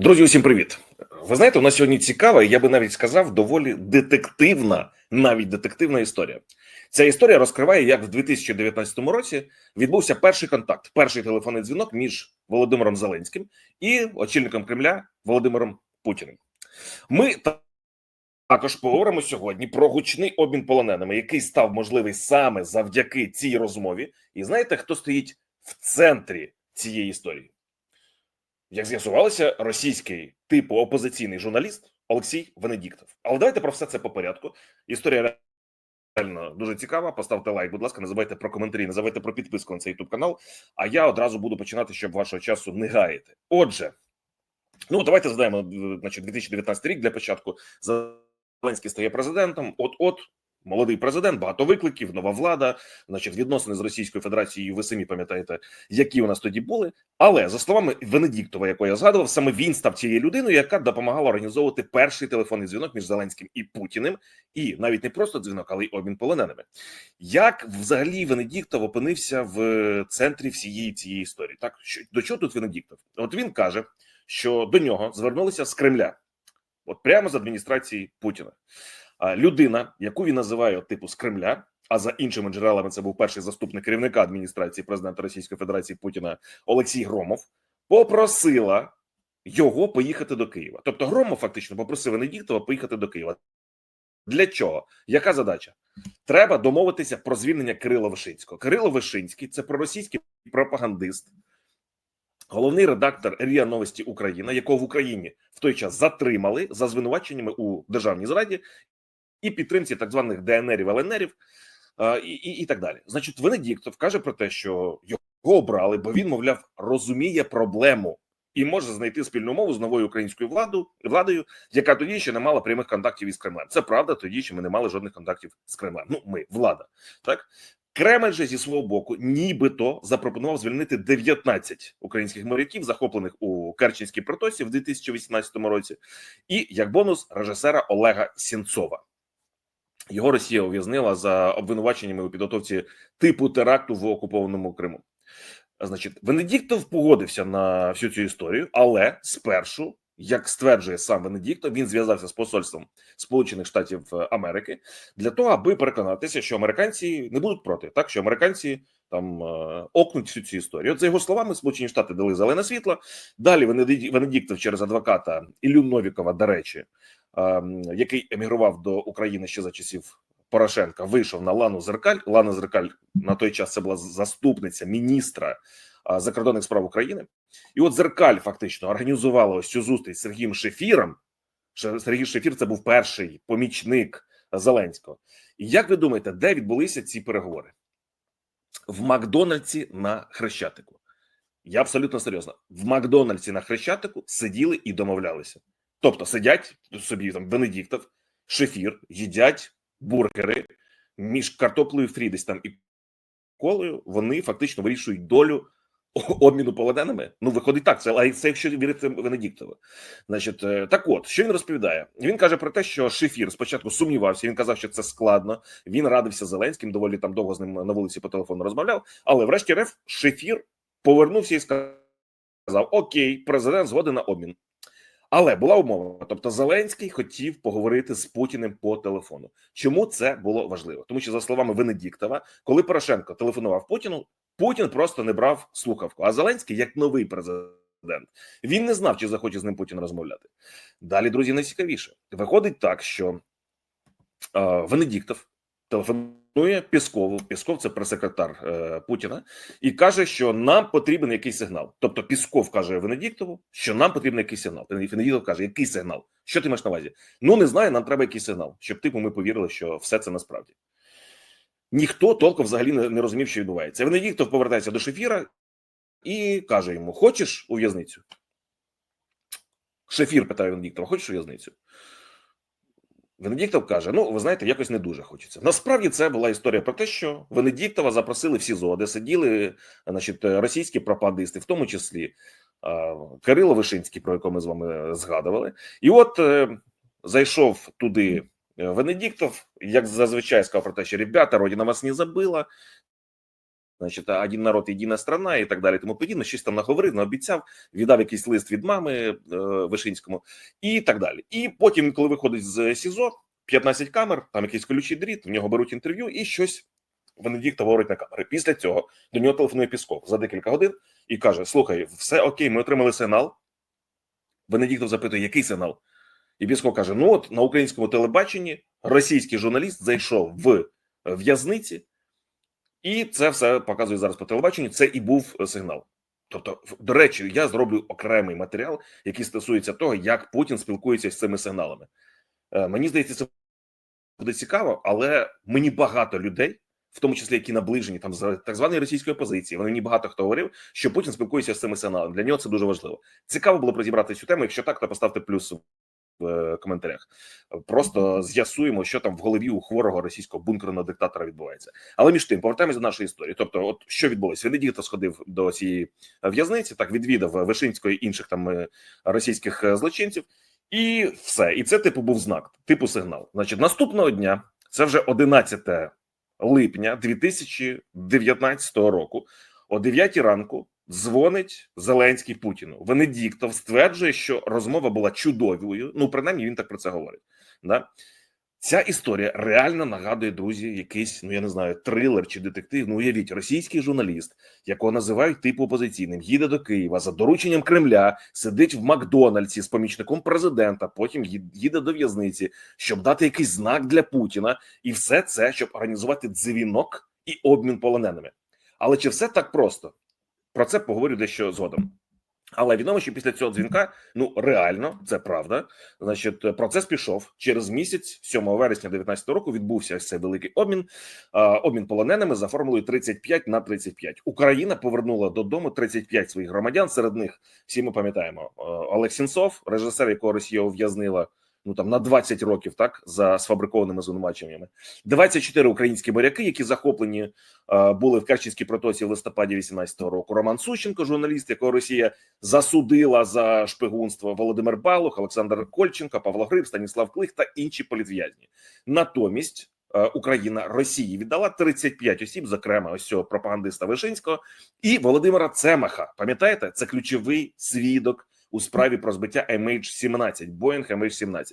Друзі, усім привіт. Ви знаєте, у нас сьогодні цікава, я би навіть сказав, доволі детективна, навіть детективна історія. Ця історія розкриває, як в 2019 році відбувся перший контакт, перший телефонний дзвінок між Володимиром Зеленським і очільником Кремля Володимиром Путіним. Ми також поговоримо сьогодні про гучний обмін полоненими, який став можливий саме завдяки цій розмові. І знаєте, хто стоїть в центрі цієї історії? Як з'ясувалося, російський типу опозиційний журналіст Олексій Венедіктов. Але давайте про все це по порядку. Історія реально дуже цікава. Поставте лайк, будь ласка, не забувайте про коментарі, не забувайте про підписку на цей youtube канал. А я одразу буду починати, щоб вашого часу не гаяти. Отже, ну давайте згадаємо, е, значить, 2019 рік для початку. Зеленський стає президентом. От, от молодий президент, багато викликів, нова влада, значить, відносини з Російською Федерацією. Ви самі пам'ятаєте, які у нас тоді були. Але за словами Венедіктова, якого я згадував, саме він став тією людиною, яка допомагала організовувати перший телефонний дзвінок між Зеленським і Путіним, і навіть не просто дзвінок, але й обмін полоненими. Як взагалі Венедіктов опинився в центрі всієї цієї історії? Так що до чого тут Венедіктов? От він каже, що до нього звернулися з Кремля, от прямо з адміністрації Путіна. Людина, яку він називає типу з Кремля. А за іншими джерелами, це був перший заступник керівника адміністрації президента Російської Федерації Путіна Олексій Громов, попросила його поїхати до Києва. Тобто, Громов фактично попросив Венедіктова поїхати до Києва. Для чого? Яка задача? Треба домовитися про звільнення Кирила Вишинського. Кирило Вишинський це проросійський пропагандист, головний редактор РІА Новості Україна, якого в Україні в той час затримали за звинуваченнями у державній зраді і підтримці так званих ДНРів, ЛНРів і, і, і так далі. Значить, Венедіктов каже про те, що його обрали, бо він, мовляв, розуміє проблему і може знайти спільну мову з новою українською владою, владою, яка тоді ще не мала прямих контактів із Кремлем. Це правда, тоді ще ми не мали жодних контактів з Кремлем. Ну, ми влада, так. Кремль же зі свого боку, нібито запропонував звільнити 19 українських моряків, захоплених у Керченській протоці в 2018 році, і як бонус режисера Олега Сінцова. Його Росія ув'язнила за обвинуваченнями у підготовці типу теракту в окупованому Криму. Значить, Венедіктов погодився на всю цю історію, але спершу, як стверджує сам Венедіктов, він зв'язався з посольством Сполучених Штатів Америки для того, аби переконатися, що американці не будуть проти, так що американці там е, окнуть всю цю історію. От за його словами, Сполучені Штати дали зелене світло. Далі Венеді- Венедіктов через адвоката Ілю Новікова, до речі, який емігрував до України ще за часів Порошенка, вийшов на Лану Зеркаль. Лана Зеркаль на той час це була заступниця міністра закордонних справ України. І от Зеркаль фактично організувала ось цю зустріч з Сергієм Шефіром. Сергій Шефір це був перший помічник Зеленського. І як ви думаєте, де відбулися ці переговори? В Макдональдсі на Хрещатику. Я абсолютно серйозно. В Макдональдсі на Хрещатику сиділи і домовлялися. Тобто сидять собі там Венедіктов, Шефір, їдять бургери між картоплею фрі десь там і колою. Вони фактично вирішують долю обміну полоненими. Ну, виходить так. Це це якщо вірити Венедіктову. Значить, е, так от що він розповідає? Він каже про те, що Шефір спочатку сумнівався. Він казав, що це складно. Він радився Зеленським, доволі там довго з ним на вулиці по телефону розмовляв. Але, врешті, реф Шефір повернувся і сказав: Окей, президент згоден на обмін. Але була умова. Тобто, Зеленський хотів поговорити з Путіним по телефону. Чому це було важливо? Тому що, за словами Венедіктова, коли Порошенко телефонував Путіну, Путін просто не брав слухавку. А Зеленський, як новий президент, він не знав, чи захоче з ним Путін розмовляти. Далі, друзі, найцікавіше виходить так, що е, Венедіктов телефонує Піскову. Пісков це прес-секретар е, Путіна, і каже, що нам потрібен якийсь сигнал. Тобто Пісков каже Венедіктову, що нам потрібен якийсь сигнал. Венедіктов каже, який сигнал? Що ти маєш на увазі? Ну не знаю, нам треба якийсь сигнал, щоб типу ми повірили, що все це насправді. Ніхто толком взагалі не, не розумів, що відбувається. Венедіктов повертається до Шефіра і каже йому: Хочеш у в'язницю? Шефір питає Венедіктова, хочеш у в'язницю? Венедіктов каже: Ну, ви знаєте, якось не дуже хочеться. Насправді це була історія про те, що Венедіктова запросили в СІЗО, де сиділи значить, російські пропагандисти, в тому числі Кирило Вишинський, про якого ми з вами згадували. І от е, зайшов туди е, Венедіктов, як зазвичай сказав про те, що ребята, родина вас не забила. Значить, один народ, єдина страна і так далі. Тому подібне, щось там наговорив, наобіцяв, віддав якийсь лист від мами е, Вишинському і так далі. І потім, коли виходить з СІЗО, 15 камер, там якийсь колючий дріт, в нього беруть інтерв'ю і щось Венедіктов говорить на камери. Після цього до нього телефонує Пісков за декілька годин і каже: Слухай, все окей, ми отримали сигнал. Венедіктов запитує, який сигнал? І Пісков каже: Ну, от на українському телебаченні російський журналіст зайшов в в'язниці, і це все показує зараз по телебаченню. Це і був сигнал. Тобто, до речі, я зроблю окремий матеріал, який стосується того, як Путін спілкується з цими сигналами. Е, Мені здається, це буде цікаво, але мені багато людей, в тому числі які наближені там з так званої російської опозиції, вони мені багато хто говорив, що Путін спілкується з цими сигналами. Для нього це дуже важливо. Цікаво було б розібрати цю тему. Якщо так, то поставте плюс в е, коментарях. Просто з'ясуємо, що там в голові у хворого російського бункерного диктатора відбувається. Але між тим повертаємось до нашої історії. Тобто, от що відбулося? Венедіктов сходив до цієї в'язниці, так відвідав Вишинського і інших там е, російських е, злочинців, і все. І це типу був знак, типу сигнал. Значить, наступного дня це вже 11 липня 2019 року, о 9 ранку. Дзвонить Зеленський Путіну. Венедіктов стверджує, що розмова була чудовою. Ну, принаймні, він так про це говорить. Да? Ця історія реально нагадує друзі, якийсь, ну я не знаю, трилер чи детектив. Ну, уявіть, російський журналіст, якого називають типу опозиційним, їде до Києва за дорученням Кремля, сидить в Макдональдсі з помічником президента, потім їде до в'язниці, щоб дати якийсь знак для Путіна, і все це, щоб організувати дзвінок і обмін полоненими. Але чи все так просто? Про це поговорю дещо згодом. Але відомо, що після цього дзвінка, ну реально, це правда. Значить, процес пішов через місяць, 7 вересня 2019 року. Відбувся ось цей великий обмін. Обмін полоненими за формулою 35 на 35. Україна повернула додому 35 своїх громадян. Серед них всі ми пам'ятаємо Олег Сінцов, режисер, якого Росія ув'язнила ну там на 20 років, так за сфабрикованими звинуваченнями. 24 українські моряки, які захоплені е, були в Керченській протоці в листопаді 18-го року. Роман Сущенко, журналіст, якого Росія засудила за шпигунство. Володимир Балух, Олександр Кольченко, Павло Гриб, Станіслав Клих та інші політв'язні. Натомість. Україна Росії віддала 35 осіб, зокрема ось цього пропагандиста Вишинського і Володимира Цемаха. Пам'ятаєте, це ключовий свідок у справі про збиття MH17, Boeing MH17.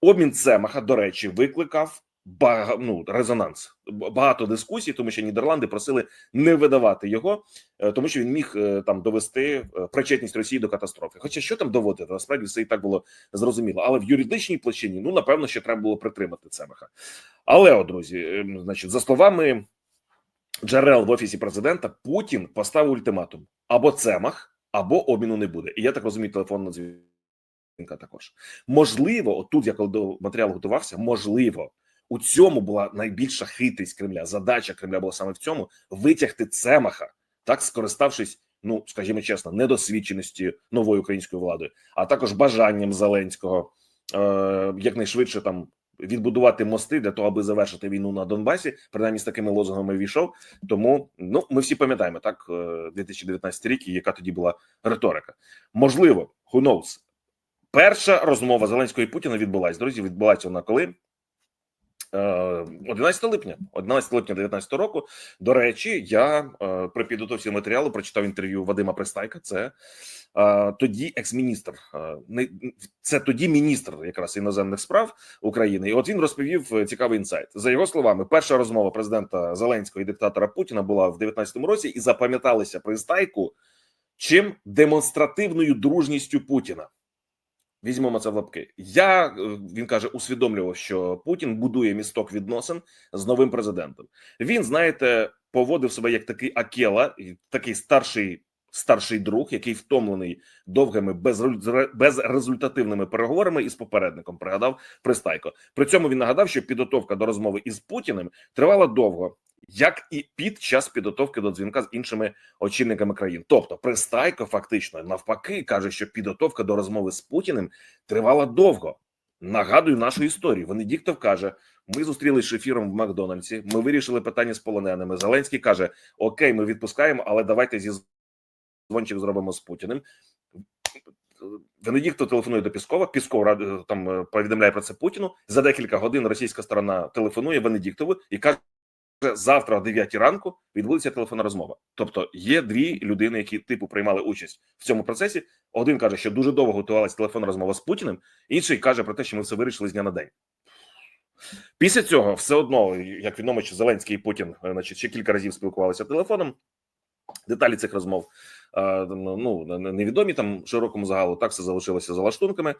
Обмін Цемаха, до речі, викликав бага, ну, резонанс. Багато дискусій, тому що Нідерланди просили не видавати його, е, тому що він міг е, там довести е, причетність Росії до катастрофи. Хоча що там доводити, насправді все і так було зрозуміло. Але в юридичній площині, ну напевно, ще треба було притримати Цемаха. Але, о, друзі, значить, за словами джерел в офісі президента, Путін поставив ультиматум або Цемах або обміну не буде. І я так розумію, телефонна дзвінка також можливо, отут я коли до матеріалу готувався, можливо. У цьому була найбільша хитрість Кремля. Задача Кремля була саме в цьому витягти Цемаха, так скориставшись, ну скажімо чесно, недосвідченості нової української влади, а також бажанням Зеленського е, якнайшвидше там відбудувати мости для того, аби завершити війну на Донбасі. Принаймні з такими лозунгами війшов. Тому ну ми всі пам'ятаємо так 2019 е, рік, і яка тоді була риторика. Можливо, who knows. Перша розмова Зеленського і Путіна відбулась. Друзі, відбулася вона коли 11 е, липня, 11 липня 19 року. До речі, я е, при підготовці матеріалу прочитав інтерв'ю Вадима Пристайка. Це тоді екс-міністр, не це тоді міністр якраз іноземних справ України. І от він розповів цікавий інсайт. За його словами, перша розмова президента Зеленського і диктатора Путіна була в 19-му році, і запам'яталися Пристайку чим демонстративною дружністю Путіна. Візьмемо це в лапки. Я е, він каже, усвідомлював, що Путін будує місток відносин з новим президентом. Він, знаєте, поводив себе як такий Акела, такий старший старший друг, який втомлений довгими безрезультативними переговорами із попередником. Пригадав Пристайко. При цьому він нагадав, що підготовка до розмови із Путіним тривала довго як і під час підготовки до дзвінка з іншими очільниками країн. Тобто, Пристайко фактично навпаки каже, що підготовка до розмови з Путіним тривала довго. Нагадую нашу історію. Венедіктов каже: ми зустрілися з шефіром в Макдональдсі. Ми вирішили питання з полоненими. Зеленський каже: Окей, ми відпускаємо, але давайте зі дзвончик зробимо з Путіним. Венедіктов телефонує до Піскова. Пісков там е, повідомляє про це Путіну. За декілька годин російська сторона телефонує Венедіктову і каже. завтра о 9 ранку відбудеться телефонна розмова. Тобто є дві людини, які типу приймали участь в цьому процесі. Один каже, що дуже довго готувалася телефонна розмова з Путіним, інший каже про те, що ми все вирішили з дня на день. Після цього все одно, як відомо, що Зеленський і Путін, е, значить, ще кілька разів спілкувалися телефоном. Деталі цих розмов ну невідомі там широкому загалу. Так все залишилося за лаштунками.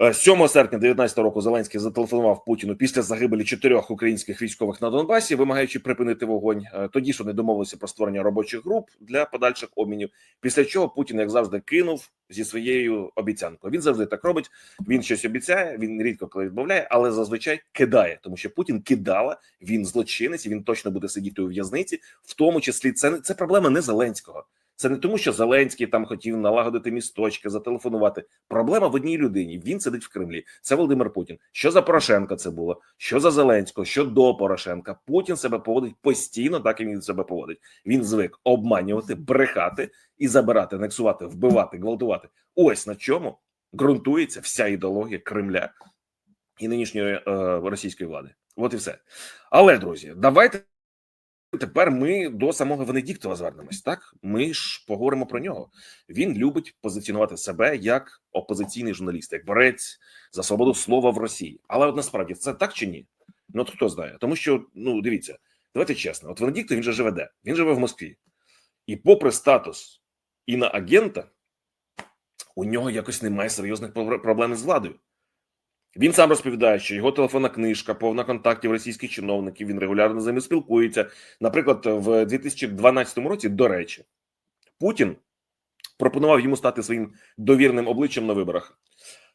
Е, 7 серпня 19 року Зеленський зателефонував Путіну після загибелі чотирьох українських військових на Донбасі, вимагаючи припинити вогонь. Е, Тоді ж вони домовилися про створення робочих груп для подальших обмінів. Після чого Путін, як завжди, кинув зі своєю обіцянкою. Він завжди так робить. Він щось обіцяє. Він рідко коли відмовляє, але зазвичай кидає, тому що Путін кидала. Він злочинець. Він точно буде сидіти у в'язниці. В тому числі це це проблема не Зеленського. Це не тому, що Зеленський там хотів налагодити місточки, зателефонувати. Проблема в одній людині. Він сидить в Кремлі. Це Володимир Путін. Що за Порошенка це було? Що за Зеленського? Що до Порошенка? Путін себе поводить постійно, так і він себе поводить. Він звик обманювати, брехати і забирати, анексувати, вбивати, гвалтувати. Ось на чому ґрунтується вся ідеологія Кремля і нинішньої е, російської влади. От і все. Але друзі, давайте. Тепер ми до самого Венедіктова звернемось. Так ми ж поговоримо про нього. Він любить позиціонувати себе як опозиційний журналіст, як борець за свободу слова в Росії. Але от насправді це так чи ні? Ну то хто знає, тому що ну дивіться, давайте чесно. От Венедіктов він же живе де? Він живе в Москві, і, попри статус іноагента, у нього якось немає серйозних проблем з владою. Він сам розповідає, що його телефонна книжка, повна контактів російських чиновників. Він регулярно з ними спілкується. Наприклад, в 2012 році, до речі, Путін пропонував йому стати своїм довірним обличчям на виборах.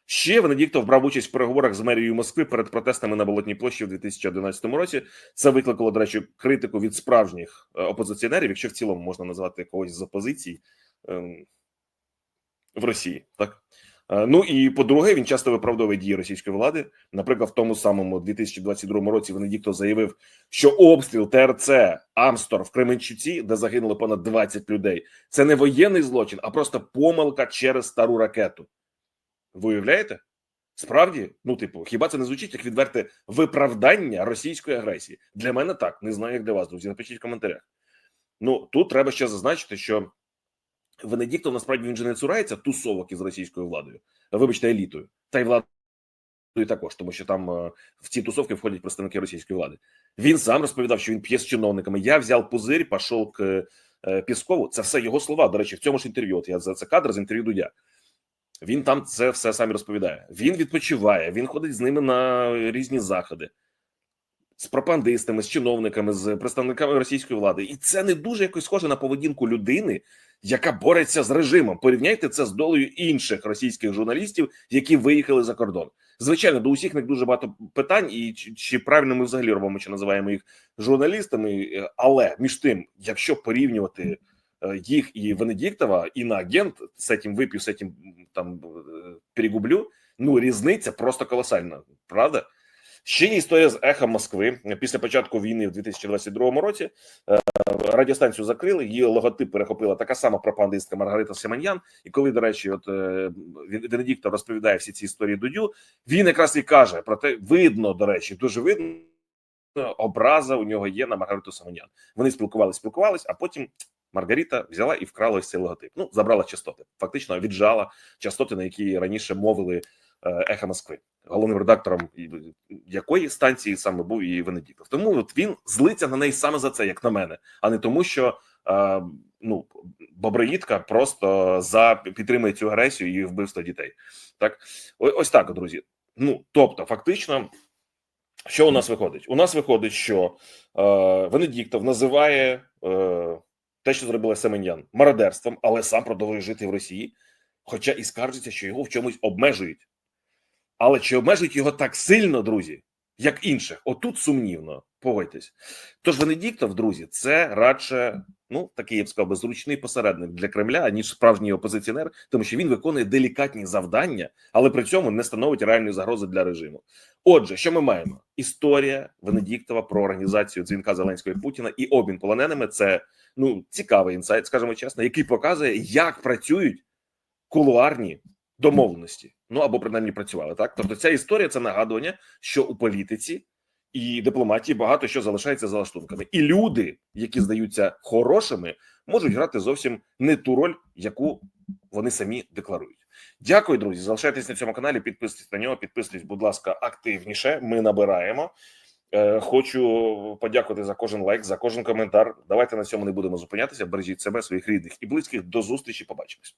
Ще Венедіктов брав участь в переговорах з мерією Москви перед протестами на Болотній площі в 2011 році. Це викликало, до речі, критику від справжніх опозиціонерів, якщо в цілому можна назвати когось з опозиції ем, в Росії, так. Ну і по-друге, він часто виправдовує дії російської влади. Наприклад, в тому самому 2022 році Венедіктов заявив, що обстріл ТРЦ Амстор в Кременчуці, де загинуло понад 20 людей, це не воєнний злочин, а просто помилка через стару ракету. Ви уявляєте? Справді, ну типу, хіба це не звучить як відверте виправдання російської агресії? Для мене так не знаю, як для вас, друзі. Напишіть в коментарях. Ну тут треба ще зазначити, що. Венедіктов насправді він же не цурається тусовок із російською владою, вибачте, елітою, та й владою також, тому що там в ці тусовки входять представники російської влади. Він сам розповідав, що він п'є з чиновниками. Я взяв пузирь, пішов к Піскову. Це все його слова. До речі, в цьому ж інтерв'ю. От я за це кадр з інтерв'ю Дудя. Він там це все сам розповідає. Він відпочиває, він ходить з ними на різні заходи. З пропагандистами, з чиновниками, з представниками російської влади, і це не дуже якось схоже на поведінку людини, яка бореться з режимом. Порівняйте це з долею інших російських журналістів, які виїхали за кордон. Звичайно, до усіх них дуже багато питань, і чи, чи правильно ми взагалі робимо, чи називаємо їх журналістами. Але між тим, якщо порівнювати їх і Венедіктова, і на агент з цим вип'ю, з цим там перегублю, ну різниця просто колосальна, правда? Ще є історія з ехом Москви після початку війни в 2022 році. Радіостанцію закрили, її логотип перехопила така сама пропагандистка Маргарита Семен'ян. І коли, до речі, от Венедіктов розповідає всі ці історії Дудю, він якраз і каже про те, видно, до речі, дуже видно образа у нього є на Маргариту Семен'ян. Вони спілкувалися, спілкувались, а потім. Маргарита взяла і вкрала ось цей логотип. Ну забрала частоти, фактично віджала частоти, на які раніше мовили Еха Москви, головним редактором якої станції саме був і Венедіктов. Тому от він злиться на неї саме за це, як на мене, а не тому, що е, ну Боброїдка просто за підтримує цю агресію і вбивство дітей. Так, ось так, друзі. Ну тобто, фактично, що у нас виходить? У нас виходить, що е, Венедіктов називає е, те, що зробила Семен'ян, мародерством, але сам продовжує жити в Росії, хоча і скаржиться, що його в чомусь обмежують. Але чи обмежують його так сильно, друзі, як інших? Отут сумнівно, погодьтесь. Тож Венедіктов, друзі, це радше ну такий я б сказав, зручний посередник для Кремля, ніж справжній опозиціонер, тому що він виконує делікатні завдання, але при цьому не становить реальної загрози для режиму. Отже, що ми маємо? Історія Венедіктова про організацію дзвінка Зеленського і Путіна і обмін полоненими. Це ну цікавий інсайт, скажімо чесно, який показує, як працюють кулуарні домовленості. Ну або принаймні працювали так. Тобто, ця історія це нагадування, що у політиці і дипломатії багато що залишається за лаштунками. І люди, які здаються хорошими, можуть грати зовсім не ту роль, яку вони самі декларують. Дякую, друзі. Залишайтесь на цьому каналі. Підписуйтесь на нього. Підписуйтесь, будь ласка, активніше. Ми набираємо. Е, Хочу подякувати за кожен лайк, за кожен коментар. Давайте на цьому не будемо зупинятися. Бережіть себе, своїх рідних і близьких. До зустрічі. Побачимось.